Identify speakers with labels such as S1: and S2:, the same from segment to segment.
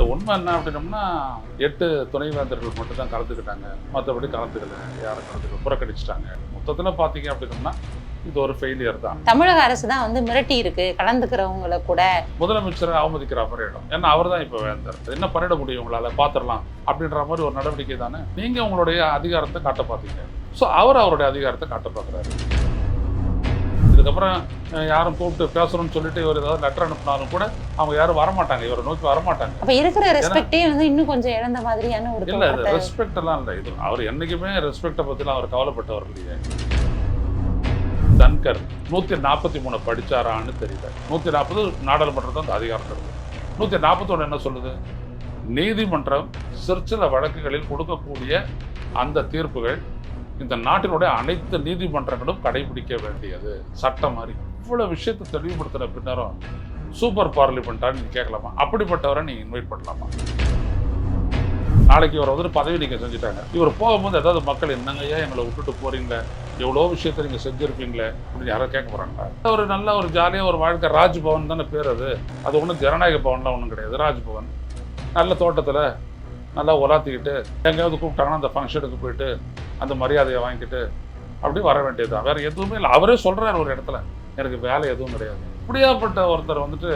S1: But உண்மை என்ன அப்படின்னம்னா எட்டு துணைவேந்தர்கள் மட்டும் தான் கலந்துக்கிட்டாங்க. மற்றபடி கலந்துக்கல. யாரும் கலந்துக்கல. புறக்கணிச்சிட்டாங்க. மொத்தத்தில் பார்த்தீங்க அப்படின்னம்னா இது ஒரு ஃபெயிலியர் தான்.
S2: தமிழக அரசு தான் வந்து மிரட்டி இருக்கு. கலந்துக்கிறவங்கள கூட
S1: முதலமைச்சரை அவமதிக்கிற மாதிரி இடம். ஏன்னா அவர் தான் இப்போ வேந்தர். என்ன பண்ணிட முடியும் உங்களால்? பார்த்துடலாம் அப்படின்ற மாதிரி ஒரு நடவடிக்கை தானே நீங்கள் உங்களுடைய அதிகாரத்தை காட்ட பார்த்தீங்க ஸோ அவர் அவருடைய அதிகாரத்தை காட்ட பார்க்குறாரு இதுக்கப்புறம் யாரும் கூப்பிட்டு பேசணும்னு சொல்லிட்டு இவர் ஏதாவது லெட்டர் அனுப்பினாலும் கூட அவங்க யாரும் வரமாட்டாங்க. இவரை நோக்கி வரமாட்டாங்க.
S2: அப்ப இருக்கிற ரெஸ்பெக்டே வந்து இன்னும் கொஞ்சம் இழந்த மாதிரியான ஒரு
S1: இல்லை ரெஸ்பெக்ட் எல்லாம் இல்லை. இது அவர் என்னைக்குமே ரெஸ்பெக்டை பற்றிலாம் அவர் கவலைப்பட்டவர் இல்லையே. தன்கர் நூற்றி நாற்பத்தி மூணு படிச்சாரான்னு தெரியல. நூற்றி நாற்பது நாடாளுமன்றத்தில் அந்த அதிகாரம் இருக்கு. நூற்றி நாற்பத்தொன்று என்ன சொல்லுது? நீதிமன்றம் சிற்சில வழக்குகளில் கொடுக்கக்கூடிய அந்த தீர்ப்புகள் இந்த நாட்டினுடைய அனைத்து நீதிமன்றங்களும் கடைபிடிக்க வேண்டியது. சட்டம் மாதிரி. இவ்வளோ விஷயத்தை தெளிவுபடுத்தின பின்னரும் சூப்பர் பார்லிமெண்ட்டான்னு நீங்கள் கேட்கலாமா? அப்படிப்பட்டவரை நீங்கள் இன்வைட் பண்ணலாமா? நாளைக்கு இவர் வந்துட்டு பதவி நீங்கள் செஞ்சுட்டாங்க. இவர் போகும்போது ஏதாவது மக்கள் என்னங்கய்யா எங்களை விட்டுட்டு போகிறீங்களே எவ்வளோ விஷயத்தை நீங்கள் செஞ்சுருப்பீங்களே அப்படின்னு யாரும் கேட்க போகிறாங்களா ஒரு நல்ல ஒரு ஜாலியாக ஒரு வாழ்க்கை. ராஜ்பவன் தானே பேர் அது. அது ஒன்றும் ஜனநாயக பவன்லாம் ஒன்றும் கிடையாது. ராஜ்பவன். நல்ல தோட்டத்தில் நல்லா உலாத்திக்கிட்டு எங்கேயாவது கூப்பிட்டாங்கன்னா அந்த ஃபங்க்ஷனுக்கு போயிட்டு அந்த மரியாதையை வாங்கிட்டு அப்படி வர வேண்டியதுதான் வேறு எதுவுமே இல்லை. அவரே சொல்கிறார் ஒரு இடத்துல எனக்கு வேலை எதுவும் கிடையாது. இப்படியாப்பட்ட ஒருத்தர் வந்துட்டு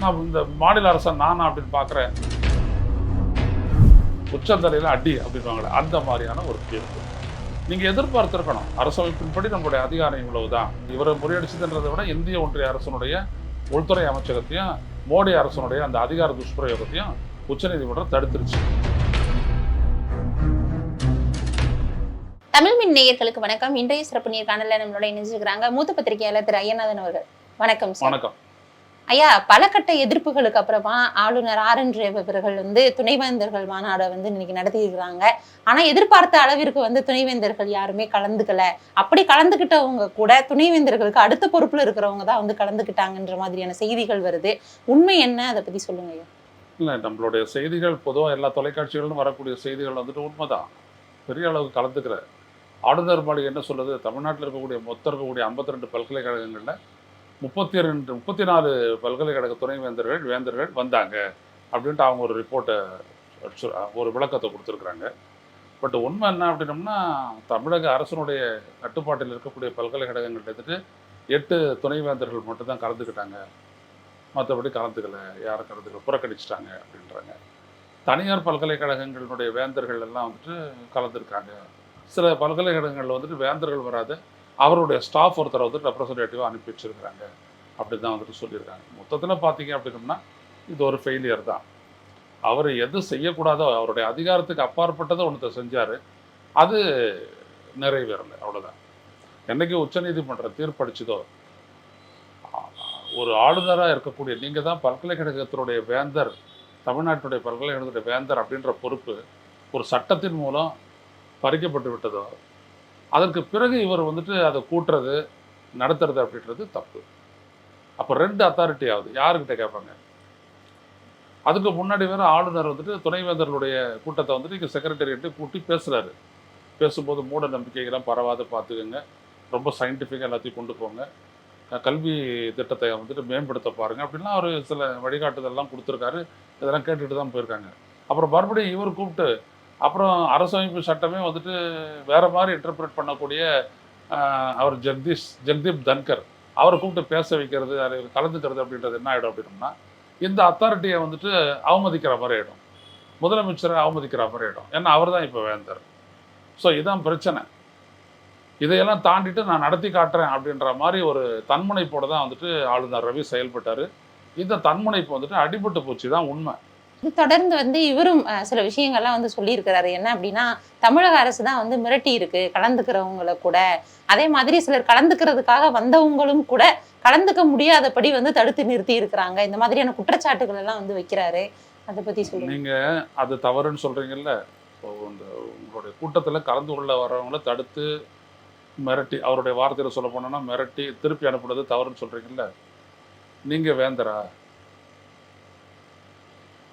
S1: நான் இந்த மாநில அரசை நானா அப்படின்னு பார்க்குறேன். உச்சந்தலையில் அடி அப்படின்வாங்களே அந்த மாதிரியான ஒரு தீர்ப்பு. நீங்கள் எதிர்பார்த்திருக்கணும். அரசமைப்பின்படி நம்மளுடைய அதிகாரம் இவ்வளவு தான் இவரை முறியடிச்சதுன்றதை விட இந்திய ஒன்றிய அரசனுடைய உள்துறை அமைச்சகத்தையும் மோடி அரசனுடைய அந்த அதிகார துஷ்பிரயோகத்தையும் உச்சநீதிமன்றம் தடுத்துருச்சு.
S2: தமிழ் மின் நேயர்களுக்கு வணக்கம். இன்றைய சிறப்பு நேர்காணல நம்மளோட இணைஞ்சிருக்கிறாங்க மூத்த பத்திரிகையாளர் திரு ஐயநாதன் அவர்கள். வணக்கம் சார்.
S1: வணக்கம்.
S2: ஐயா பல கட்ட எதிர்ப்புகளுக்கு அப்புறமா ஆளுநர் ஆர் என் ரவி அவர்கள் வந்து துணைவேந்தர்கள் மாநாடை வந்து இன்னைக்கு நடத்தியிருக்கிறாங்க. ஆனா எதிர்பார்த்த அளவிற்கு வந்து துணைவேந்தர்கள் யாருமே கலந்துக்கல. அப்படி கலந்துக்கிட்டவங்க கூட துணைவேந்தர்களுக்கு அடுத்த பொறுப்புல இருக்கிறவங்க தான் வந்து கலந்துக்கிட்டாங்கன்ற மாதிரியான செய்திகள் வருது. உண்மை என்ன? அதை பத்தி சொல்லுங்க ஐயா.
S1: இல்லை நம்மளுடைய செய்திகள் பொதுவாக எல்லா தொலைக்காட்சிகளிலும் வரக்கூடிய செய்திகள் வந்துட்டு உண்மைதான். பெரிய அளவுக்கு கலந்துக்கிற ஆளுநர் மாளிகை என்ன சொல்லுது தமிழ்நாட்டில் இருக்கக்கூடிய மொத்தம் இருக்கக்கூடிய 52 ரெண்டு பல்கலைக்கழகங்களில் முப்பத்தி ரெண்டு முப்பத்தி நாலு பல்கலைக்கழக துணைவேந்தர்கள் வேந்தர்கள் வந்தாங்க அப்படின்ட்டு அவங்க ஒரு ரிப்போர்ட்டை ஒரு விளக்கத்தை கொடுத்துருக்குறாங்க. பட் உண்மை என்ன அப்படின்னம்னா தமிழக அரசனுடைய கட்டுப்பாட்டில் இருக்கக்கூடிய பல்கலைக்கழகங்கள் எடுத்துட்டு எட்டு துணைவேந்தர்கள் மட்டும்தான் கலந்துக்கிட்டாங்க. மற்றபடி கலந்துக்கலை யாரும் கலந்துக்கல புறக்கணிச்சிட்டாங்க அப்படின்றாங்க. தனியார் பல்கலைக்கழகங்களுடைய வேந்தர்கள் எல்லாம் வந்துட்டு கலந்துருக்காங்க. சில பல்கலைக்கழகங்களில் வந்துட்டு வேந்தர்கள் வராத. அவருடைய ஸ்டாஃப் ஒருத்தரை வந்துட்டு ரெப்ரசன்டேட்டிவாக அனுப்பி வச்சுருக்கிறாங்க. அப்படி தான் வந்துட்டு சொல்லியிருக்காங்க. மொத்தத்தில் பார்த்தீங்க அப்படின்னம்னா இது ஒரு ஃபெயிலியர் தான். அவர் எது செய்யக்கூடாதோ அவருடைய அதிகாரத்துக்கு அப்பாற்பட்டதை ஒன்றத்தை செஞ்சார். அது நிறைவேறலை அவ்வளோதான் என்னைக்கு உச்சநீதிமன்றம் தீர்ப்பளிச்சதோ ஒரு ஆளுநராக இருக்கக்கூடிய நீங்கள் தான் பல்கலைக்கழகத்தினுடைய வேந்தர் தமிழ்நாட்டுடைய பல்கலைக்கழகத்துடைய வேந்தர் அப்படின்ற பொறுப்பு ஒரு சட்டத்தின் மூலம் பறிக்கப்பட்டு விட்டதோ அதற்கு பிறகு இவர் வந்துட்டு அதை கூட்டுறது நடத்துறது அப்படின்றது தப்பு. அப்போ ரெண்டு அத்தாரிட்டி ஆகுது. யாருக்கிட்ட கேட்பாங்க? அதுக்கு முன்னாடி வேற ஆளுநர் வந்துட்டு துணைவேந்தர்களுடைய கூட்டத்தை வந்துட்டு இங்கே செக்ரட்டரியேட்டு கூட்டி பேசுகிறாரு பேசும்போது மூட நம்பிக்கைகள்லாம் பரவாத பார்த்துக்கோங்க. ரொம்ப சயின்டிஃபிக்காக எல்லாத்தையும் கொண்டு போங்க. கல்வி திட்டத்தை வந்துட்டு மேம்படுத்த பாருங்க. அப்படின்லாம் அவர் சில வழிகாட்டுதல்லாம் கொடுத்துருக்காரு. இதெல்லாம் கேட்டுட்டு தான் போயிருக்காங்க. அப்புறம் மறுபடியும் இவர் கூப்பிட்டு அப்புறம் அரசமைப்பு சட்டமே வந்துட்டு வேறு மாதிரி இன்டர்பிரட் பண்ணக்கூடிய அவர் ஜெகதீஷ் ஜெகதீப் தன்கர். அவரை கூப்பிட்டு பேச வைக்கிறது அதில் கலந்துக்கிறது அப்படின்றது என்ன ஆகிடும் அப்படின்னா இந்த அத்தாரிட்டியை வந்துட்டு அவமதிக்கிற மாதிரி ஆகிடும் முதலமைச்சரை அவமதிக்கிற மாதிரி ஆகிடும் ஏன்னா அவர் தான் இப்போ வேந்தர். ஸோ இதான் பிரச்சனை. இதையெல்லாம் தாண்டிட்டு நான் நடத்தி காட்டுறேன் அப்படின்ற மாதிரி ஒரு தன்முனைப்போடு தான் வந்துட்டு ஆளுநர் ரவி செயல்பட்டார். இந்த தன்முனைப்பு வந்துட்டு அடிபட்டு போச்சு தான் உண்மை.
S2: தொடர்ந்து வந்து இவரும் சில விஷயங்கள்லாம் வந்து சொல்லியிருக்கிறாரு. என்ன அப்படின்னா தமிழக அரசு தான் வந்து மிரட்டி இருக்கு கலந்துக்கிறவங்கள கூட. அதே மாதிரி சிலர் கலந்துக்கிறதுக்காக வந்தவங்களும் கூட கலந்துக்க முடியாதபடி வந்து தடுத்து நிறுத்தி இருக்கிறாங்க. இந்த மாதிரியான குற்றச்சாட்டுகள் எல்லாம் வந்து வைக்கிறாரு. அதை பத்தி சொல்லுங்க.
S1: நீங்க அது தவறுன்னு சொல்றீங்கல்ல? இப்போ இந்த உங்களுடைய கூட்டத்தில் கலந்து கொள்ள வரவங்கள தடுத்து மிரட்டி அவருடைய வார்த்தையில் சொல்ல போனோம்னா மிரட்டி திருப்பி அனுப்புனது தவறுன்னு சொல்றீங்கல்ல? நீங்க வேந்தரா?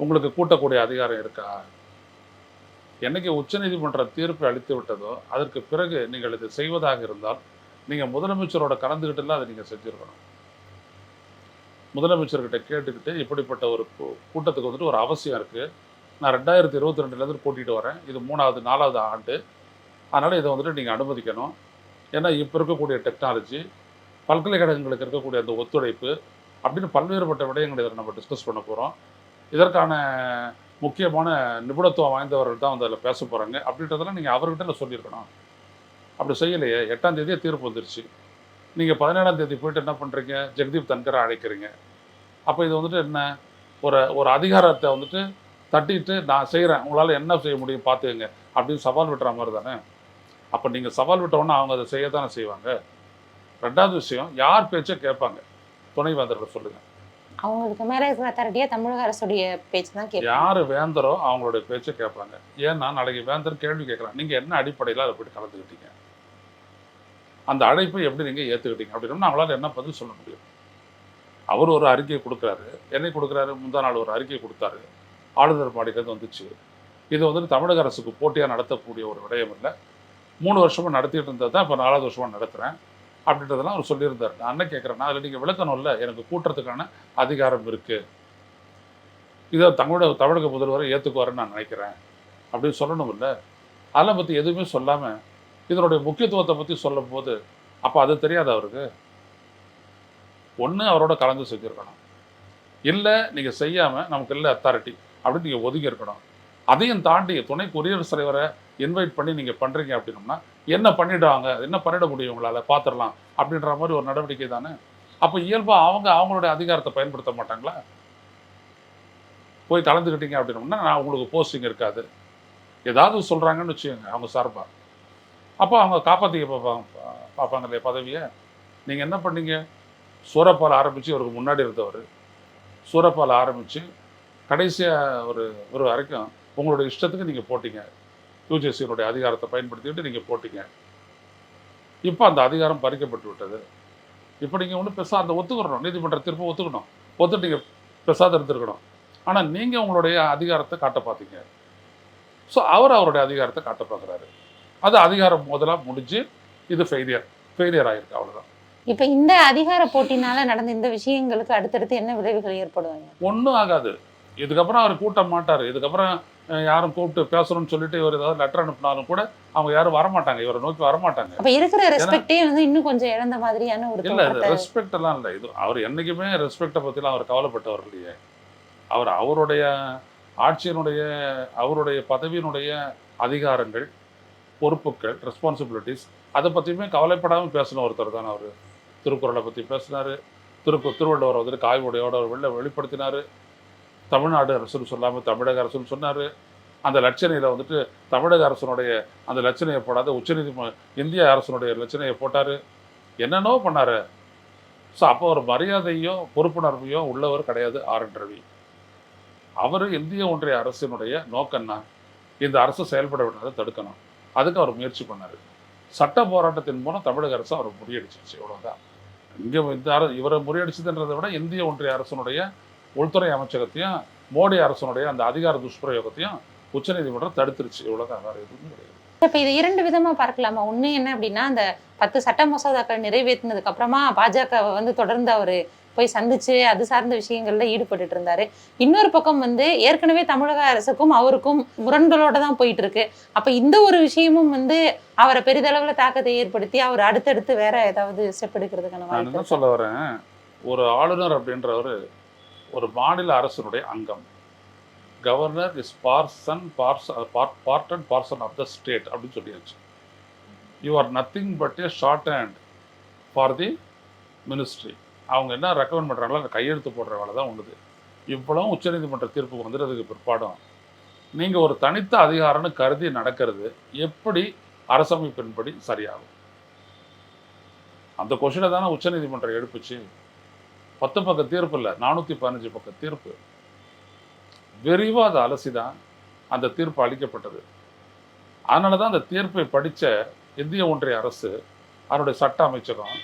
S1: உங்களுக்கு கூட்டக்கூடிய அதிகாரம் இருக்கா? என்னைக்கு உச்சநீதிமன்ற தீர்ப்பு அளித்து விட்டதோ அதற்கு பிறகு நீங்கள் இதை செய்வதாக இருந்தால் நீங்கள் முதலமைச்சரோட கலந்துக்கிட்டுலாம் அதை நீங்கள் செஞ்சுருக்கணும். முதலமைச்சர்கிட்ட கேட்டுக்கிட்டு இப்படிப்பட்ட ஒரு கூட்டத்துக்கு வந்துட்டு ஒரு அவசியம் இருக்குது நான் ரெண்டாயிரத்தி இருபத்தி ரெண்டுலேருந்து கூட்டிகிட்டு வரேன். இது மூணாவது நாலாவது ஆண்டு. அதனால் இதை வந்துட்டு நீங்கள் அனுமதிக்கணும். ஏன்னா இப்போ இருக்கக்கூடிய டெக்னாலஜி பல்கலைக்கழகங்களுக்கு இருக்கக்கூடிய அந்த ஒத்துழைப்பு அப்படின்னு பல்வேறுபட்ட விடயங்களை இதில் நம்ம டிஸ்கஸ் பண்ண போகிறோம் இதற்கான முக்கியமான நிபுணத்துவம் வாய்ந்தவர்கள் தான் வந்து அதில் பேச போகிறாங்க அப்படின்றதெல்லாம் நீங்கள் அவர்கிட்ட சொல்லியிருக்கணும். அப்படி செய்யலையே எட்டாம் தேதியே தீர்ப்பு வந்துருச்சு. நீங்கள் பதினேழாம் தேதி போயிட்டு என்ன பண்ணுறீங்க ஜெகதீப் தன்கரை அழைக்கிறீங்க. அப்போ இது வந்துட்டு என்ன? ஒரு ஒரு அதிகாரத்தை வந்துட்டு தட்டிட்டு நான் செய்கிறேன் உங்களால் என்ன செய்ய முடியும் பார்த்துக்கங்க. அப்படின்னு சவால் விட்டுற மாதிரி தானே? அப்போ நீங்கள் சவால் விட்டவொன்னே அவங்க அதை செய்ய தானே செய்வாங்க? ரெண்டாவது விஷயம் யார் பேச்சை கேட்பாங்க? துணைவேந்தர்கள் சொல்லுங்கள்
S2: அவங்களுக்கு மேரேஜ் இருக்கிற அத்தாரிட்டியா தமிழக அரசுடைய பேச்சு தான் கேட்பாங்க.
S1: யார் வேந்தரோ அவங்களுடைய பேச்சை கேட்பாங்க. ஏன்னா நாளைக்கு வேந்தர் கேள்வி கேட்கலாம் நீங்கள் என்ன அடிப்படையில் அதை போய் கலந்துக்கிட்டீங்க? அந்த அழைப்பை எப்படி நீங்கள் ஏற்றுக்கிட்டீங்க அப்படின்னா நம்மளால் என்ன பதில் சொல்ல முடியும்? அவர் ஒரு அறிக்கை கொடுக்குறாரு. என்னை கொடுக்குறாரு? முந்தா நாள் ஒரு அறிக்கை கொடுத்தாரு. ஆளுநர் மாடிக்கிறது வந்துச்சு. இது வந்துட்டு தமிழக அரசுக்கு போட்டியாக நடத்தக்கூடிய ஒரு விடயம் இல்லை. மூணு வருஷமாக நடத்திட்டு இருந்தது தான் இப்போ நாலாவது வருஷமாக நடத்துகிறேன் அப்படின்றதெல்லாம் அவர் சொல்லியிருந்தார். நான் என்ன கேட்குறேன்னா அதில் நீங்கள் விளக்கணும்ல எனக்கு கூட்டுறதுக்கான அதிகாரம் இருக்குது இதை தமிழக தமிழக முதல்வரை ஏற்றுக்குவாருன்னு நான் நினைக்கிறேன். அப்படின்னு சொல்லணும்ல. அதெல்லாம் பற்றி எதுவுமே சொல்லாமல் இதனுடைய முக்கியத்துவத்தை பற்றி சொல்லும் போது அப்போ அது தெரியாது அவருக்கு? ஒன்று அவரோட கலந்து செஞ்சுருக்கணும். இல்லை நீங்கள் செய்யாமல் நமக்கு இல்லை அத்தாரிட்டி அப்படின்னு நீங்கள் ஒதுங்கி இருக்கணும் அதையும் தாண்டி துணை குடியரசுத் தலைவரை இன்வைட் பண்ணி நீங்கள் பண்ணுறீங்க அப்படின்னோம்னா என்ன பண்ணிடுவாங்க என்ன பண்ணிட முடியும் உங்களால்? பார்த்துடலாம் அப்படின்ற மாதிரி ஒரு நடவடிக்கை தானே? அப்போ இயல்பாக அவங்க அவங்களுடைய அதிகாரத்தை பயன்படுத்த மாட்டாங்களா? போய் கலந்துக்கிட்டீங்க அப்படின்னோம்னா நான் உங்களுக்கு போஸ்டிங் இருக்காது. ஏதாவது சொல்கிறாங்கன்னு வச்சுக்கோங்க அவங்க சார்பாக அப்போ அவங்க காப்பாற்றிக்க பார்ப்பாங்க பார்ப்பாங்க இல்லையா பதவியை? நீங்கள் என்ன பண்ணீங்க? சூரப்பால் ஆரம்பித்து இவருக்கு முன்னாடி இருந்தவர். சூரப்பால் ஆரம்பித்து கடைசியாக ஒரு ஒரு வரைக்கும் உங்களுடைய இஷ்டத்துக்கு நீங்கள் போட்டீங்க. யூஜிசியினுடைய அதிகாரத்தை பயன்படுத்திக்கிட்டு நீங்கள் போட்டீங்க. இப்போ அந்த அதிகாரம் பறிக்கப்பட்டு விட்டது. இப்போ நீங்கள் ஒன்றும் பெருசாக அந்த ஒத்துக்கணும். நீதிமன்ற தீர்ப்பை ஒத்துக்கணும். ஒத்துட்டு நீங்கள் பெருசாக இருந்திருக்கணும். ஆனால் நீங்கள் உங்களுடைய அதிகாரத்தை காட்ட பார்த்தீங்க ஸோ அவர் அவருடைய அதிகாரத்தை காட்ட பார்க்குறாரு அது அதிகாரம் முதலாக முடிஞ்சு இது ஃபெயிலியர் ஃபெயிலியர் ஆயிருக்கு. அவ்வளோதான்
S2: இப்ப இந்த அதிகார போட்டினால நடந்த இந்த விஷயங்களுக்கு அடுத்தடுத்து என்ன விளைவுகள் ஏற்படுவாங்க?
S1: ஒன்றும் ஆகாது. இதுக்கப்புறம் அவர் கூட்ட மாட்டார். இதுக்கப்புறம் யாரும் கூப்பிட்டு பேசணும்னு சொல்லிட்டு இவர் ஏதாவது லெட்டர் அனுப்பினாலும் கூட அவங்க யாரும் வரமாட்டாங்க. இவரை நோக்கி வரமாட்டாங்க.
S2: அப்ப இருக்கிற ரெஸ்பெக்டே வந்து இன்னும் கொஞ்சம் இழந்த மாதிரியான ஒரு
S1: இல்லை ரெஸ்பெக்ட் எல்லாம் இல்லை. இது அவர் என்னைக்குமே ரெஸ்பெக்டை பற்றிலாம் அவர் கவலைப்பட்டவர் இல்லையே. அவர் அவருடைய ஆட்சியினுடைய அவருடைய பதவியினுடைய அதிகாரங்கள் பொறுப்புகள் ரெஸ்பான்சிபிலிட்டிஸ் அதை பற்றியுமே கவலைப்படாமல் பேசின ஒருத்தர் தான் அவர். திருக்குறளை பற்றி பேசினார். திருக்கு திருவள்ளுவர் வந்துட்டு காய்வுடையோட வெளில வெளிப்படுத்தினார். தமிழ்நாடு அரசுன்னு சொல்லாமல் தமிழக அரசுன்னு சொன்னார். அந்த லட்சணையில் வந்துட்டு தமிழக அரசனுடைய அந்த லட்சணையை போடாத உச்சநீதிம இந்திய அரசனுடைய லட்சணையை போட்டார். என்னென்னோ பண்ணார். ஸோ அப்போ ஒரு மரியாதையோ பொறுப்புணர்வையோ உள்ளவர் கிடையாது ஆர் என் ரவி. அவர் இந்திய ஒன்றிய அரசினுடைய நோக்கம்னா இந்த அரசு செயல்பட விடாத தடுக்கணும். அதுக்கு அவர் முயற்சி பண்ணார். சட்ட போராட்டத்தின் மூலம் தமிழக அரசு அவர் முறியடிச்சிருச்சு. இவ்வளோதான் இங்கே இந்த அரசு இவரை முறியடிச்சதுன்றதை விட இந்திய ஒன்றிய அரசனுடைய உள்துறை அமைச்சகத்தையும் மோடி அரசனுடைய அந்த அதிகார துஷ்பிரயோகத்தையும் உச்சநீதிமன்றம் தடுத்துருச்சு. இவ்வளோதான் வேறு எதுவுமே கிடையாது.
S2: இப்ப இது இரண்டு விதமா பார்க்கலாமா? ஒண்ணு என்ன அப்படின்னா அந்த பத்து சட்ட மசோதாக்கள் நிறைவேற்றினதுக்கு அப்புறமா பாஜக வந்து தொடர்ந்து அவரு போய் சந்திச்சு அது சார்ந்த விஷயங்கள்ல ஈடுபட்டுட்டு இருந்தாரு. இன்னொரு பக்கம் வந்து ஏற்கனவே தமிழக அரசுக்கும் அவருக்கும் முரண்களோட தான் போயிட்டு இருக்கு அப்ப இந்த ஒரு விஷயமும் வந்து அவரை பெரிதளவுல தாக்கத்தை ஏற்படுத்தி அவர் அடுத்தடுத்து வேற ஏதாவது ஸ்டெப் எடுக்கிறதுக்கான?
S1: சொல்ல வரேன்? ஒரு ஆளுநர் அப்படின்றவர் ஒரு மாநில அரசினுடைய அங்கம். Governor is parcel parcel part and parcel of the state அப்படின்னு சொல்லியாச்சு. You are nothing but a shorthand for the ministry அவங்க என்ன ரெக்கமெண்ட் பண்ணுறாங்களோ அந்த கையெழுத்து போடுற வேலை தான் உண்டுது இவ்வளோ உச்சநீதிமன்ற தீர்ப்பு வந்துடுறதுக்கு பிற்பாடும் நீங்கள் ஒரு தனித்த அதிகாரம்னு கருதி நடக்கிறது எப்படி அரசமைப்பின்படி சரியாகும்? அந்த கொஷினை தானே உச்சநீதிமன்றம் எழுப்புச்சு பத்து பக்க தீர்ப்பு இல்லை நானூற்றி பதினஞ்சு பக்க தீர்ப்பு. விரிவாக அதை அலசி தான் அந்த தீர்ப்பு அளிக்கப்பட்டது. அதனால தான் அந்த தீர்ப்பை படித்த இந்திய ஒன்றிய அரசு அதனுடைய சட்ட அமைச்சகம்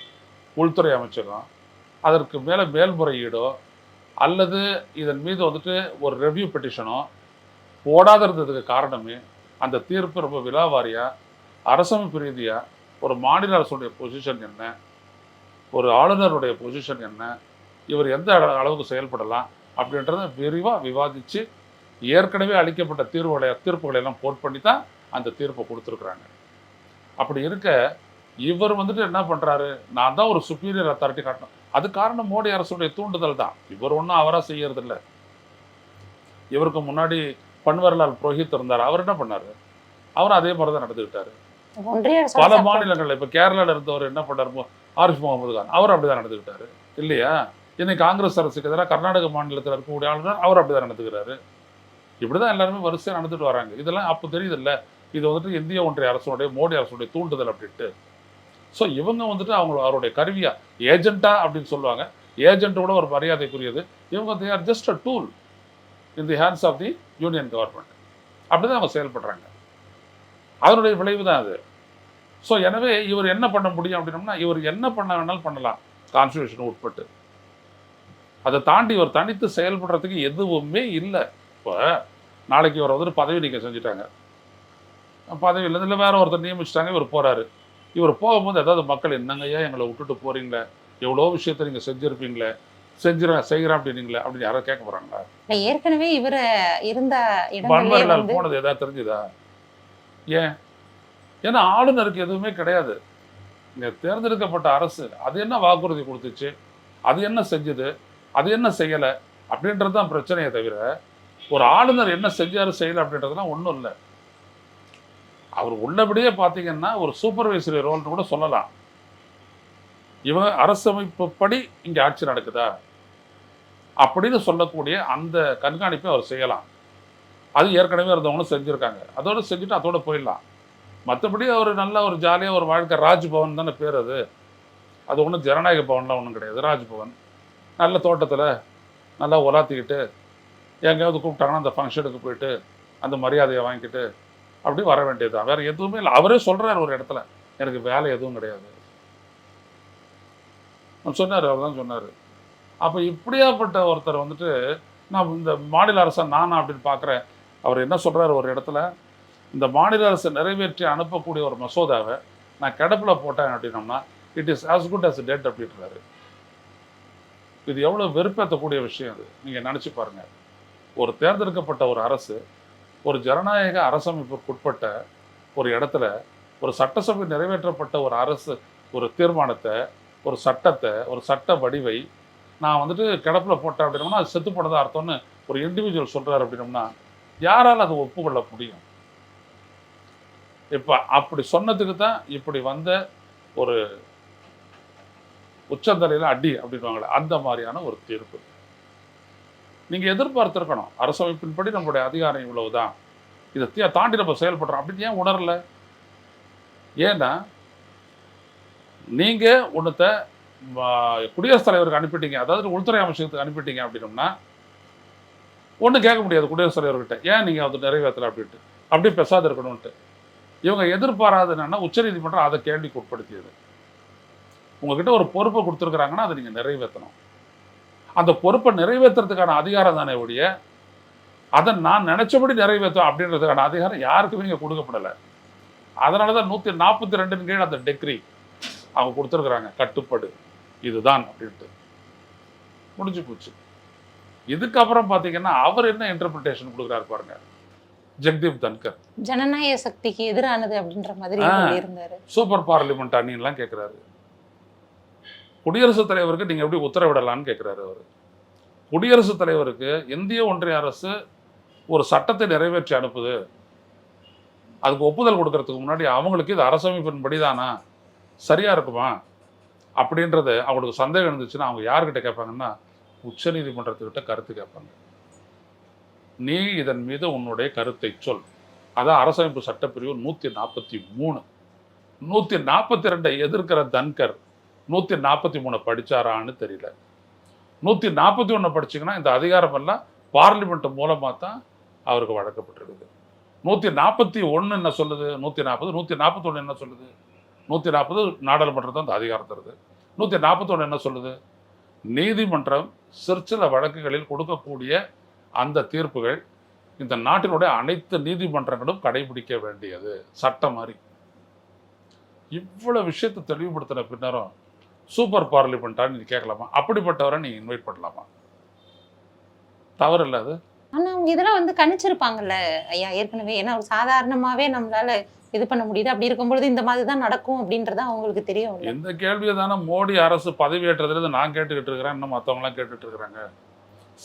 S1: உள்துறை அமைச்சகம் அதற்கு மேலே மேல்முறையீடோ அல்லது இதன் மீது வந்துட்டு ஒரு ரெவ்யூ பெட்டிஷனோ போடாத இருந்ததுக்கு காரணமே அந்த தீர்ப்பு ரொம்ப விலாவாரியாக அரசமைப்பு ரீதியாக ஒரு மாநில அரசுடைய பொசிஷன் என்ன ஒரு ஆளுநருடைய பொசிஷன் என்ன இவர் எந்த அள- அளவுக்கு செயல்படலாம் அப்படின்றத விரிவாக விவாதித்து ஏற்கனவே அளிக்கப்பட்ட தீர்வுகளை தீர்ப்புகளை எல்லாம் போட் பண்ணி தான் அந்த தீர்ப்பை கொடுத்துருக்குறாங்க. அப்படி இருக்க இவர் வந்துட்டு என்ன பண்ணுறாரு நான் தான் ஒரு சுப்பீரியர் அத்தாரிட்டி காட்டணும். அது காரணம் மோடி அரசுடைய தூண்டுதல் தான். இவர் ஒன்றும் அவராக செய்யறதில்ல. இவருக்கு முன்னாடி பன்வர்லால் புரோஹித் இருந்தார். அவர் என்ன பண்ணாரு? அவர் அதே மாதிரி தான் நடந்துக்கிட்டாரு பல மாநிலங்கள்ல இப்ப கேரளால இருந்தவர் என்ன பண்ணாரு? ஆரிஃப் முகமது கான். அவர் அப்படிதான் நடந்துக்கிட்டாரு இல்லையா? இன்னைக்கு காங்கிரஸ் அரசுக்கு எதிராக கர்நாடக மாநிலத்தில் இருக்கக்கூடிய ஆளுநர் அவர் அப்படிதான் நடந்துக்கிறாரு. இப்படிதான் எல்லாருமே வரிசையாக நடந்துட்டு வராங்க. இதெல்லாம் அப்போ தெரியுதுல்ல. இது வந்துட்டு இந்திய ஒன்றிய அரசுடைய மோடி அரசுடைய தூண்டுதல் அப்படின்ட்டு. ஸோ இவங்க வந்துட்டு அவங்க அவருடைய கருவியா ஏஜென்ட்டா அப்படின்னு சொல்லுவாங்க. ஏஜென்ட்டோட ஒரு மரியாதைக்குரியது. இவங்க they are just a tool in the hands of the union government அப்படிதான் அவங்க செயல்படுறாங்க. அதனுடைய விளைவு தான் அது. ஸோ எனவே இவர் என்ன பண்ண முடியும் அப்படின்னம்னா இவர் என்ன பண்ண வேணாலும் பண்ணலாம். கான்ஸ்டியூஷன் உட்பட்டு. அதை தாண்டி இவர் தனித்து செயல்படுறதுக்கு எதுவுமே இல்லை. இப்போ நாளைக்கு இவர் வந்துட்டு பதவி நீக்கம் செஞ்சுட்டாங்க. பதவியிலேருந்து இல்லை வேற ஒருத்தர் நியமிச்சிட்டாங்க இவர் போறாரு. இவர் போகும்போது ஏதாவது மக்கள் என்னங்கய்யா எங்களை விட்டுட்டு போறீங்களே? எவ்வளோ விஷயத்தை நீங்கள் செஞ்சுருப்பீங்களே? செஞ்சுறேன் செய்கிறேன் அப்படின்னீங்களே? அப்படின்னு யாராவது கேட்க போகிறாங்களா
S2: இல்ல, ஏற்கனவே இவர் இருந்த
S1: பன்வரிலால் போனது ஏதாவது தெரிஞ்சுதா? ஏன்? ஏன்னா ஆளுநருக்கு எதுவுமே கிடையாது. இங்க தேர்ந்தெடுக்கப்பட்ட அரசு அது என்ன வாக்குறுதி கொடுத்துச்சு? அது என்ன செஞ்சது? அது என்ன செய்யலை? அப்படின்றது தான் பிரச்சனையை தவிர ஒரு ஆளுநர் என்ன செஞ்சார் செய்யலை அப்படின்றதுலாம் ஒன்றும் இல்லை. அவர் உள்ளபடியே பார்த்தீங்கன்னா ஒரு சூப்பர்வைசரி ரோல்னு கூட சொல்லலாம். இவங்க அரசமைப்புப்படி இங்கே ஆட்சி நடக்குதா? அப்படின்னு சொல்லக்கூடிய அந்த கண்காணிப்பை அவர் செய்யலாம். அது ஏற்கனவே இருந்தவங்களும் செஞ்சுருக்காங்க. அதோடு செஞ்சுட்டு அதோட போயிடலாம். மற்றபடி அவர் நல்ல ஒரு ஜாலியாக ஒரு வாழ்க்கை ராஜ்பவன் தானே பேர் அது. அது ஒன்றும் ஜனநாயக பவன்லாம் ஒன்றும் கிடையாது. ராஜ்பவன். நல்ல தோட்டத்தில் நல்லா உலாத்திக்கிட்டு எங்கேயாவது கூப்பிட்டாங்கன்னா அந்த ஃபங்க்ஷனுக்கு போயிட்டு அந்த மரியாதையை வாங்கிக்கிட்டு அப்படி வர வேண்டியது தான். வேறு எதுவுமே இல்லை. அவரே சொல்கிறார் ஒரு இடத்துல. எனக்கு வேலை எதுவும் கிடையாது. சொன்னார் அவர் தான் சொன்னார். அப்போ இப்படியாப்பட்ட ஒருத்தர் வந்துட்டு நான் இந்த மாநில அரசை நானா அப்படின்னு பார்க்குறேன் அவர் என்ன சொல்கிறார் ஒரு இடத்துல? இந்த மாநில அரசு நிறைவேற்றி அனுப்பக்கூடிய ஒரு மசோதாவை நான் கிடப்பில் போட்டேன் அப்படின்னோம்னா it is as good as dead அப்படின்றாரு. இது எவ்வளோ வெறுப்பேற்றக்கூடிய விஷயம் அது. நீங்கள் நினச்சி பாருங்க. ஒரு தேர்ந்தெடுக்கப்பட்ட ஒரு அரசு ஒரு ஜனநாயக அரசமைப்புக்குட்பட்ட ஒரு இடத்துல ஒரு சட்டசபை நிறைவேற்றப்பட்ட ஒரு அரசு ஒரு தீர்மானத்தை ஒரு சட்டத்தை ஒரு சட்ட வடிவை நான் வந்துட்டு கிடப்பில் போட்டேன் அப்படின்னோம்னா அது செத்து போனதா அர்த்தம்னு ஒரு இண்டிவிஜுவல் சொல்கிறார் அப்படின்னோம்னா யாரால் அதை ஒப்புக்கொள்ள முடியும்? இப்போ அப்படி சொன்னதுக்கு தான் இப்படி வந்த ஒரு உச்சந்தலையில் அடி அப்படின்வாங்களே அந்த மாதிரியான ஒரு தீர்ப்பு. நீங்கள் எதிர்பார்த்திருக்கணும். அரசமைப்பின்படி நம்மளுடைய அதிகாரம் இவ்வளவு தான் இதை தீ- தாண்டி நம்ம செயல்படுறோம். அப்படின்னு ஏன் உணரல? ஏன்னா நீங்கள் ஒன்றத்தை குடியரசுத் தலைவருக்கு அனுப்பிட்டீங்க. அதாவது உள்துறை அமைச்சகத்துக்கு அனுப்பிட்டீங்க அப்படின்னோம்னா ஒன்றும் கேட்க முடியாது குடியரசுத் தலைவர்கிட்ட. ஏன் நீங்கள் அது நிறைவேற்றலை அப்படின்ட்டு? அப்படியே பெசாது இருக்கணும்ன்ட்டு இவங்க எதிர்பாராத என்னன்னா உச்சநீதிமன்றம் அதை கேள்விக்கு உட்படுத்தியது. உங்ககிட்ட ஒரு பொறுப்பை கொடுத்துருக்குறாங்கன்னா அதை நீங்கள் நிறைவேற்றணும். அந்த பொறுப்பை நிறைவேற்றுறதுக்கான அதிகாரம் தானே ஒழிய அதை நான் நினைச்சபடி நிறைவேற்றும் அப்படின்றதுக்கான அதிகாரம் யாருக்குமே இங்கே கொடுக்கப்படலை. அதனால தான் நூற்றி நாற்பத்தி ரெண்டின் கீழ் அந்த டெக்ரி அவங்க கொடுத்துருக்குறாங்க. கட்டுப்பாடு. இதுதான் அப்படின்ட்டு. முடிஞ்சு போச்சு. இதுக்கப்புறம் பார்த்தீங்கன்னா அவர் என்ன இன்டர்பிரிட்டேஷன் கொடுக்குறாரு பாருங்க. ஜெக்தீப் தன்கர்.
S2: ஜனநாயக சக்திக்கு எதிரானது அப்படின்ற மாதிரி. இருந்தாரு.
S1: சூப்பர் பார்லிமெண்ட் அணின்லாம் கேட்குறாரு குடியரசுத் தலைவருக்கு நீங்கள் எப்படி உத்தரவிடலாம்னு கேட்குறாரு அவர். குடியரசுத் தலைவருக்கு இந்திய ஒன்றிய அரசு ஒரு சட்டத்தை நிறைவேற்றி அனுப்புது. அதுக்கு ஒப்புதல் கொடுக்கறதுக்கு முன்னாடி அவங்களுக்கு இது அரசமைப்பின் படிதானா சரியாக இருக்குமா? அப்படின்றது அவங்களுக்கு சந்தேகம் இருந்துச்சுன்னா அவங்க யார்கிட்ட கேட்பாங்கன்னா உச்சநீதிமன்றத்துக்கிட்ட கருத்து கேட்பாங்க. நீ இதன் மீது உன்னுடைய கருத்தை சொல். அதான் அரசமைப்பு சட்டப்பிரிவு நூற்றி நாற்பத்தி மூணு. நூற்றி நாற்பத்தி ரெண்டை எதிர்க்கிற தன்கர் நூற்றி நாற்பத்தி மூணு படித்தாரான்னு தெரியல. நூற்றி நாற்பத்தி ஒன்று படிச்சீங்கன்னா இந்த அதிகாரமெல்லாம் பார்லிமெண்ட்டு பார்லிமெண்ட் மூலமாக தான் அவருக்கு வழங்கப்பட்டிருக்குது. நூற்றி நாற்பத்தி ஒன்று என்ன சொல்லுது? நூற்றி நாற்பது நூற்றி நாற்பத்தொன்று என்ன சொல்லுது? நூற்றி நாற்பது நாடாளுமன்றத்தை அந்த அதிகாரம் தருது. நூற்றி நாற்பத்தொன்று என்ன சொல்லுது? நீதிமன்றம் சிற்சில வழக்குகளில் கொடுக்கக்கூடிய அந்த தீர்ப்புகள் இந்த நாட்டினுடைய அனைத்து நீதிமன்றங்களும் கடைபிடிக்க வேண்டியது. சட்டம் மாதிரி. இவ்வளோ விஷயத்தை தெளிவுபடுத்தின பின்னரும் சூப்பர் பார்லிமெண்ட்டான்னு நீ கேட்கலாமா? அப்படிப்பட்டவரை நீ இன்வைட் பண்ணலாமா? தவறு இல்லை அது?
S2: ஆனா அவங்க இதெல்லாம் வந்து கணிச்சிருப்பாங்கல்ல. ஐயா ஏற்கனவே ஏன்னா ஒரு சாதாரணமாவே நம்மளால இது பண்ண முடியுது. அப்படி இருக்கும்பொழுது இந்த மாதிரி தான் நடக்கும் அப்படின்றது அவங்களுக்கு தெரியும்
S1: இந்த கேள்வியை தானே மோடி அரசு பதவியேற்றதுலேருந்து நான் கேட்டுக்கிட்டு இருக்கிறேன். இன்னும் மற்றவங்களாம் கேட்டுட்டு இருக்கிறாங்க.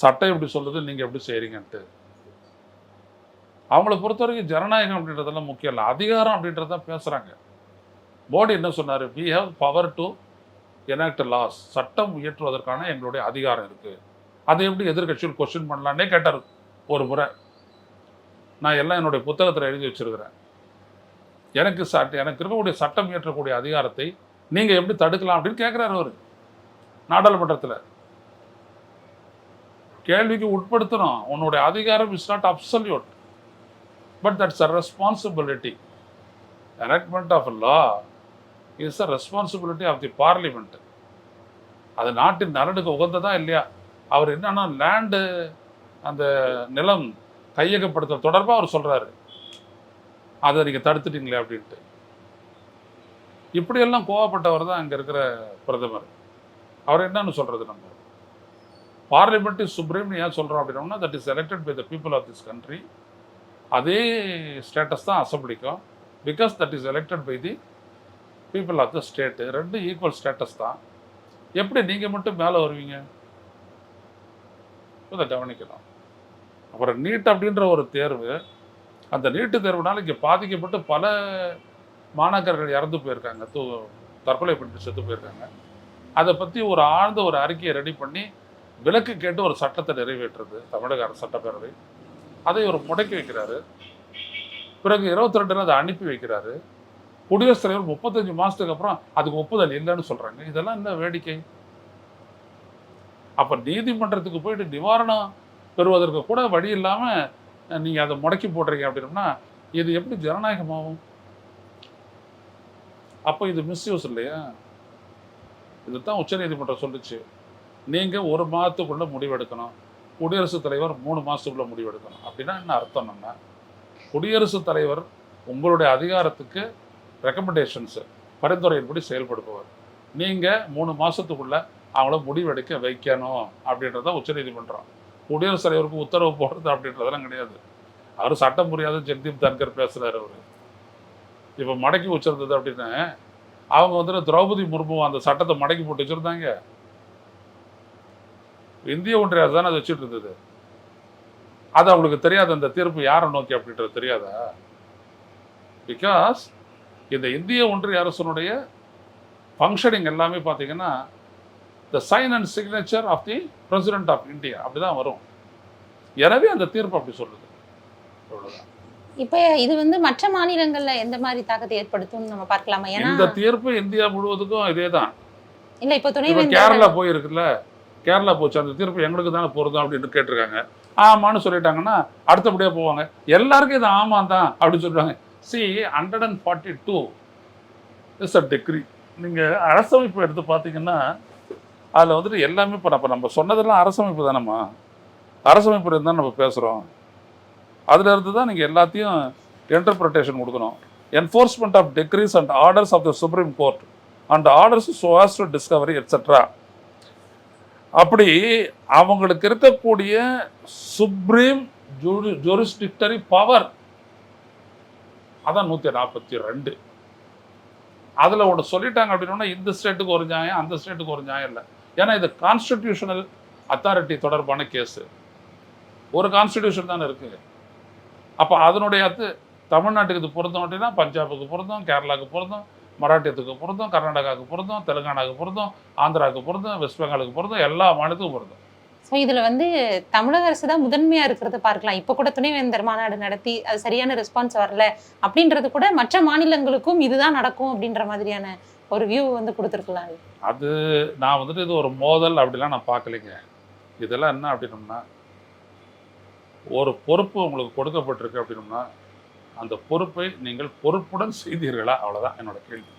S1: சட்டம் எப்படி சொல்லுது நீங்கள் எப்படி செய்கிறீங்கன்ட்டு அவங்கள பொறுத்த வரைக்கும் ஜனநாயகம் அப்படின்றதெல்லாம் முக்கியம் இல்லை. அதிகாரம் அப்படின்றத பேசுகிறாங்க மோடி என்ன சொன்னார்? We have power to enact laws சட்டம் இயற்றுவதற்கான எங்களுடைய அதிகாரம் இருக்குது அதை எப்படி எதிர்க்கட்சியில் கொஸ்டின் பண்ணலான்னே கேட்டார். ஒரு முறை. நான் எல்லாம் என்னுடைய புத்தகத்தில் எழுதி வச்சிருக்கிறேன். எனக்கு சட்ட எனக்கு இருக்கக்கூடிய சட்டம் இயற்றக்கூடிய அதிகாரத்தை நீங்கள் எப்படி தடுக்கலாம் அப்படின்னு கேட்குறாரு அவர். நாடாளுமன்றத்தில். கேள்விக்கு உட்படுத்தணும் உன்னுடைய அதிகாரம் is not absolute but that's a responsibility enactment of law is a responsibility of the parliament அது நாட்டின் நலனுக்கு உகந்ததா இல்லையா? அவர் என்னன்னா லேண்டு அந்த நிலம் கையகப்படுத்தல் தொடர்பாக அவர் சொல்றாரு. அதை நீங்கள் தடுத்துட்டீங்களே அப்படின்ட்டு. இப்படியெல்லாம் கோவப்பட்டவர் தான் அங்கே இருக்கிற பிரதமர். அவர் என்னன்னு சொல்றது நம்ம? பார்லிமெண்ட் இஸ் சுப்ரீம்னு ஏன் சொல்கிறோம் அப்படின்னா that is elected by the people of this country அதே ஸ்டேட்டஸ் தான் அசம்பிளிக்கும். Because that is elected by the people of the state ரெண்டு ஈக்குவல் ஸ்டேட்டஸ் தான். எப்படி நீங்கள் மட்டும் மேலே வருவீங்க? இதை கவனிக்கணும். அப்புறம் நீட் அப்படின்ற ஒரு தேர்வு அந்த நீட்டு தேர்வுனால இங்கே பாதிக்கப்பட்டு பல மாணாக்கர்கள் இறந்து போயிருக்காங்க. தூ தற்கொலை பண்ணி செத்து போயிருக்காங்க. அதை பற்றி ஒரு ஆழ்ந்த ஒரு அறிக்கையை ரெடி பண்ணி விலக்கு கேட்டு ஒரு சட்டத்தை நிறைவேற்றுறது தமிழக அரசு சட்டப்பேரவை. அதை ஒரு முடக்கி வைக்கிறாரு. பிறகு இருபத்தி ரெண்டில் அதை அனுப்பி வைக்கிறாரு. குடியரசுத் தலைவர் முப்பத்தஞ்சு மாதத்துக்கு அப்புறம் அதுக்கு ஒப்புதல் இல்லைன்னு சொல்கிறாங்க இதெல்லாம் என்ன வேடிக்கை? அப்போ நீதிமன்றத்துக்கு போயிட்டு நிவாரணம் பெறுவதற்கு கூட வழி இல்லாமல் நீங்கள் அதை முடக்கி போடுறீங்க அப்படின்னா இது எப்படி ஜனநாயகமாகும்? அப்போ இது மிஸ்யூஸ் இல்லையா? இதுதான் உச்சநீதிமன்றம் சொல்லுச்சு. நீங்கள் ஒரு மாதத்துக்குள்ளே முடிவெடுக்கணும். குடியரசுத் தலைவர் மூணு மாதத்துக்குள்ளே முடிவெடுக்கணும். அப்படின்னா என்ன அர்த்தம் என்ன குடியரசுத் தலைவர் உங்களுடைய அதிகாரத்துக்கு ரெக்கமெண்டேஷன்ஸு பரிந்துரையின்படி செயல்படுபவர். நீங்கள் மூணு மாதத்துக்குள்ளே அவங்கள முடிவெடுக்க வைக்கணும் அப்படின்றத உச்சநீதிமன்றம் குடியரசுத் தலைவருக்கு உத்தரவு போடுறது அப்படின்றதெல்லாம் கிடையாது. அவர் சட்டம் புரியாத ஜெக்தீப் தன்கர் பேசுகிறார் அவர். இப்போ மடக்கி வச்சிருந்தது அப்படின்னு அவங்க வந்துட்டு திரௌபதி முர்மு அந்த சட்டத்தை மடக்கி போட்டு வச்சிருந்தாங்க. இந்திய ஒன்றிய அரசு தானே அது வச்சுட்டு இருந்தது. அது அவங்களுக்கு தெரியாது அந்த தீர்ப்பு யாரை நோக்கி அப்படின்றது தெரியாதா? பிகாஸ் இந்த இந்திய ஒன்றிய அரசனுடைய ஃபங்க்ஷனிங் எல்லாமே பார்த்தீங்கன்னா the sign and signature of the president of India அப்படிதான் வரும். எனவே அந்த தீர்ப்பு அப்படி சொல்லுது. அவ்வளவுதான்.
S2: இப்ப இது வந்து மற்ற மாநிலங்கள்ல எந்த மாதிரி தாக்கத்தை ஏற்படுத்தும்னு நம்ம பார்க்கலாமா? ஏன்னா
S1: இந்த தீர்ப்பு இந்தியா முழுவதுக்கும் இதே தான்
S2: இல்ல இப்ப துணைவேந்தர்
S1: கேரளா போயிருக்குல்ல கேரளா போச்சு அந்த தீர்ப்பு எங்களுக்கு தானே பொருந்தும் அப்படின்னு கேட்டிருக்காங்க. ஆமான்னு சொல்லிட்டாங்கன்னா அடுத்தபடியாக போவாங்க. எல்லாருக்கும் இது ஆமாம் தான் அப்படின்னு சொல்றாங்க. C hundred and forty two is a decree நீங்கள் அரசமைப்பு எடுத்து பார்த்தீங்கன்னா அதில் வந்துட்டு எல்லாமே இப்போ நம்ம நம்ம சொன்னதெல்லாம் அரசமைப்பு தானேம்மா? அரசமைப்பு இருந்தால் நம்ம பேசுகிறோம் அதில் இருந்து தான் நீங்கள் எல்லாத்தையும் இன்டர்பிரிட்டேஷன் கொடுக்கணும். Enforcement of decrees and orders of the supreme court and orders சுவாஸ் discovery etcetera அப்படி அவங்களுக்கு இருக்கக்கூடிய சுப்ரீம் ஜூரிஸ்டிக்டரி பவர் அதான் நூற்றி நாற்பத்தி ரெண்டு. அதில் ஒன்று சொல்லிட்டாங்க அப்படின்னா இந்த ஸ்டேட்டுக்கு ஒரு நியாயம் அந்த ஸ்டேட்டுக்கு ஒரு நியாயம் இல்லை. ஏன்னா இது கான்ஸ்டிடியூஷனல் அத்தாரிட்டி தொடர்பான கேஸு ஒரு கான்ஸ்டிடியூஷன் தானே இருக்குது அப்போ அதனுடைய அது தமிழ்நாட்டுக்கு இது பொருந்தோம் அப்படின்னா பஞ்சாபுக்கு பொருந்தோம் கேரளாவுக்கு பொருந்தோம் மராட்டியத்துக்கு பொருந்தும் கர்நாடகாவுக்கு பொருந்தும் தெலுங்கானாவுக்கு பொருந்தும் ஆந்திராவுக்கு பொருந்தும் வெஸ்ட் பெங்காலுக்கு பொருந்தும் எல்லா மாநிலத்துக்கும் பொருந்தும்.
S2: ஸோ இதில் வந்து தமிழக அரசு தான் முதன்மையாக இருக்கிறத பார்க்கலாம். இப்போ கூட துணைவேந்தர் மாநாடு நடத்தி அது சரியான ரெஸ்பான்ஸ் வரல அப்படின்றது கூட மற்ற மாநிலங்களுக்கும் இதுதான் நடக்கும் அப்படின்ற மாதிரியான ஒரு வியூ வந்து கொடுத்துருக்கலாம்.
S1: அது நான் வந்துட்டு இது ஒரு மோதல் அப்படிலாம் நான் பார்க்கலைங்க. இதெல்லாம் என்ன அப்படின்னம்னா ஒரு பொறுப்பு உங்களுக்கு கொடுக்கப்பட்டிருக்கு அப்படின்னம்னா அந்த பொறுப்பை நீங்கள் பொறுப்புடன் செய்தீர்களா? அவ்வளோதான் என்னோட கேள்வி.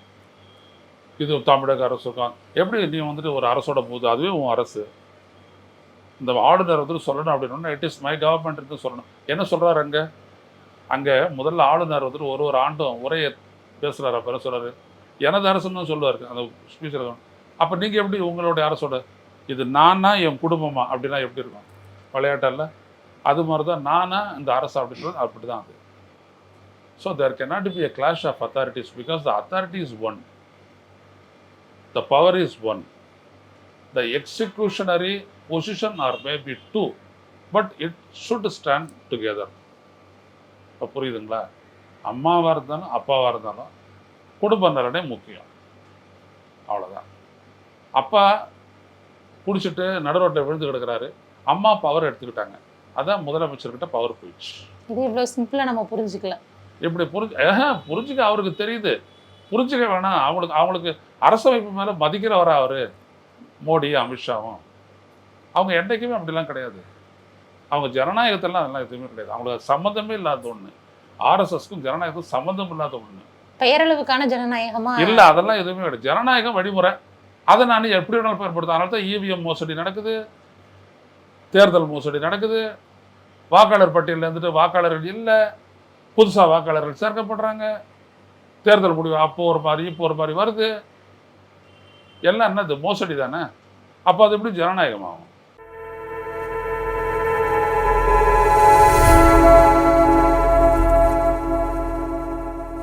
S1: இது தமிழக அரசுக்கும் எப்படி நீ வந்துட்டு ஒரு அரசோட போது அதுவே உன் அரசு. இந்த ஆளுநர் வந்து சொல்லணும் அப்படின்னா இட் இஸ் மை கவர்மெண்ட் சொல்லணும். என்ன சொல்கிறாரு அங்கே? அங்கே முதல்ல ஆளுநர் வந்து ஒரு ஒரு ஆண்டும் உரையை பேசுகிறார் அப்போ சொல்கிறார் எனது அரசுன்னு சொல்லுவார் அந்த ஸ்பீச்சர் அப்போ நீங்கள் எப்படி உங்களுடைய அரசோட? இது நானா என் குடும்பமா? அப்படின்னா எப்படி இருக்கும்? விளையாட்டில் அது மாதிரி தான் நானா இந்த அரசு அப்படின்றது அப்படி தான் அது. So there cannot be a clash of authorities because the authority is one the power is one the executionary position or maybe two but it should stand together. இப்போ புரியுதுங்களா? அம்மாவாக இருந்தாலும் அப்பாவாக இருந்தாலும் குடும்ப நலனே முக்கியம். அவ்வளோதான் அப்பா குடிச்சிட்டு நடுரோட்டில் விழுந்து கிடக்குறாரு. அம்மா பவர் எடுத்துக்கிட்டாங்க. அதான் முதலமைச்சர்கிட்ட பவர் போயிடுச்சு.
S2: இது இவ்வளவு சிம்பிளா நம்ம புரிஞ்சுக்கலாம்.
S1: இப்படி புரிஞ்சு புரிஞ்சுக்க அவருக்கு தெரியுது. புரிஞ்சுக்க வேணாம். அவங்களுக்கு அவங்களுக்கு அரசமைப்பு மேலே மதிக்கிறவரா அவரு. மோடி அமித்ஷாவும். அவங்க என்றைக்குமே அப்படிலாம் கிடையாது. அவங்க ஜனநாயகத்திலாம் அதெல்லாம் எதுவுமே கிடையாது. அவங்களுக்கு சம்மந்தமே இல்லாத ஒன்று ஆர்எஸ்எஸ்க்கும் ஜனநாயகத்துக்கும் சம்மந்தம் இல்லாத ஒன்று
S2: பெயரளவுக்கான ஜனநாயகமா?
S1: இல்லை அதெல்லாம் எதுவுமே கிடையாது. ஜனநாயகம் வழிமுறை. அதை நான் எப்படி வேணாலும் பயன்படுத்த அதனால தான் இவிஎம் மோசடி நடக்குது. தேர்தல் மோசடி நடக்குது. வாக்காளர் பட்டியலில் இருந்துட்டு வாக்காளர்கள் இல்லை. புதுசாக வாக்காளர்கள் சேர்க்கப்படுறாங்க. தேர்தல் முடிவு அப்போ ஒரு மாதிரி இப்போ ஒரு மாதிரி வருது. எல்லாம் என்னது மோசடி தானே அப்போ அது எப்படி ஜனநாயகமாகும்?